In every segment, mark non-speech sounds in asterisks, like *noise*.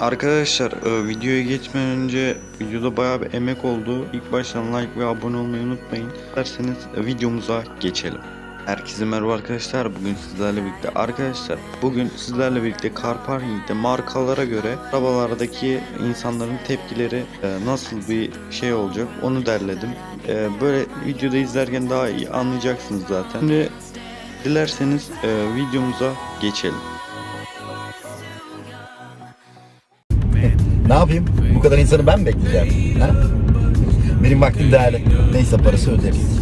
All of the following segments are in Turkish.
Arkadaşlar e, videoya geçmeden önce videoda bayağı bir emek oldu. İlk baştan like ve abone olmayı unutmayın. Derseniz e, videomuza geçelim. Herkese merhaba arkadaşlar. Bugün sizlerle birlikte arkadaşlar bugün sizlerle birlikte car parking'de markalara göre arabalardaki insanların tepkileri e, nasıl bir şey olacak onu derledim. Böyle videoda izlerken daha iyi anlayacaksınız zaten. Şimdi dilerseniz videomuza geçelim. Ne yapayım? Bu kadar insanı ben mi bekleyeceğim? Ha? Benim vaktim değerli. Neyse parası öderiz.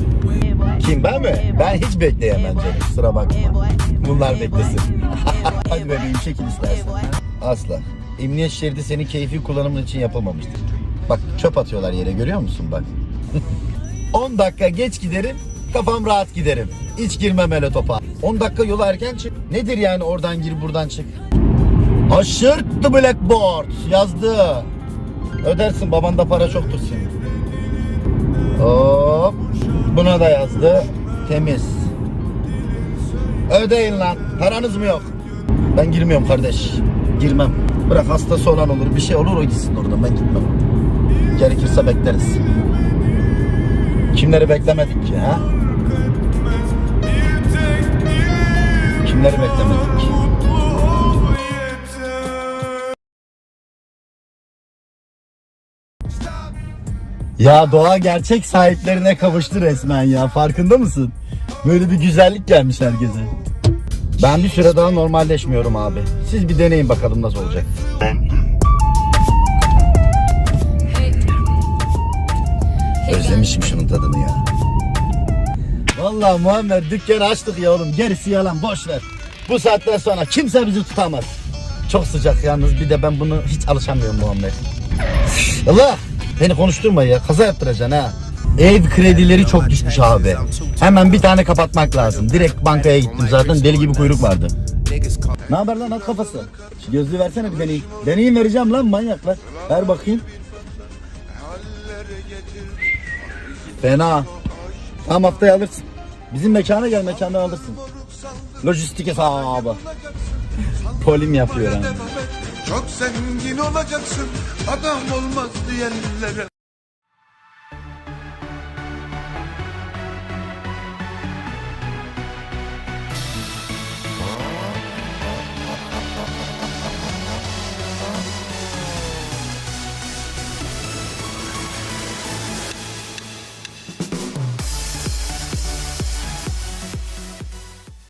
Kim ben mi? Ben hiç bekleyemem canım. Kusura bakma. Bunlar beklesin. *laughs* Hadi bebeğim çekil istersen. Asla. Emniyet şeridi senin keyfi kullanımın için yapılmamıştır. Bak çöp atıyorlar yere görüyor musun bak. *laughs* 10 dakika geç giderim, kafam rahat giderim. Hiç girmem öyle topa. 10 dakika yola erken çık. Nedir yani oradan gir buradan çık. Aşırt the blackboard yazdı. Ödersin babanda para çoktur senin. Hop. Buna da yazdı. Temiz. Ödeyin lan. Paranız mı yok? Ben girmiyorum kardeş. Girmem. Bırak hastası olan olur. Bir şey olur o gitsin oradan. Ben gitmem. Gerekirse bekleriz. Kimleri beklemedik ki ha? Kimleri beklemedik Ya doğa gerçek sahiplerine kavuştu resmen ya. Farkında mısın? Böyle bir güzellik gelmiş herkese. Ben bir süre daha normalleşmiyorum abi. Siz bir deneyin bakalım nasıl olacak. Özlemişim şunun tadını ya. Vallahi Muammer dükkanı açtık ya oğlum. Gerisi yalan boş ver. Bu saatten sonra kimse bizi tutamaz. Çok sıcak yalnız bir de ben bunu hiç alışamıyorum Muammer. Allah! Beni konuşturma ya. Kaza yaptıracaksın ha. Ev kredileri çok düşmüş abi. Hemen bir tane kapatmak lazım. Direkt bankaya gittim zaten deli gibi kuyruk vardı. Ne haber lan at kafası? Şu gözlüğü versene bir deneyim. Deneyim vereceğim lan manyaklar. Ver bakayım. Fena. Tam haftaya alırsın. Bizim mekana gel mekandan alırsın. Lojistik hesabı. Polim yapıyor yani. Çok zengin olacaksın adam olmaz diyenlere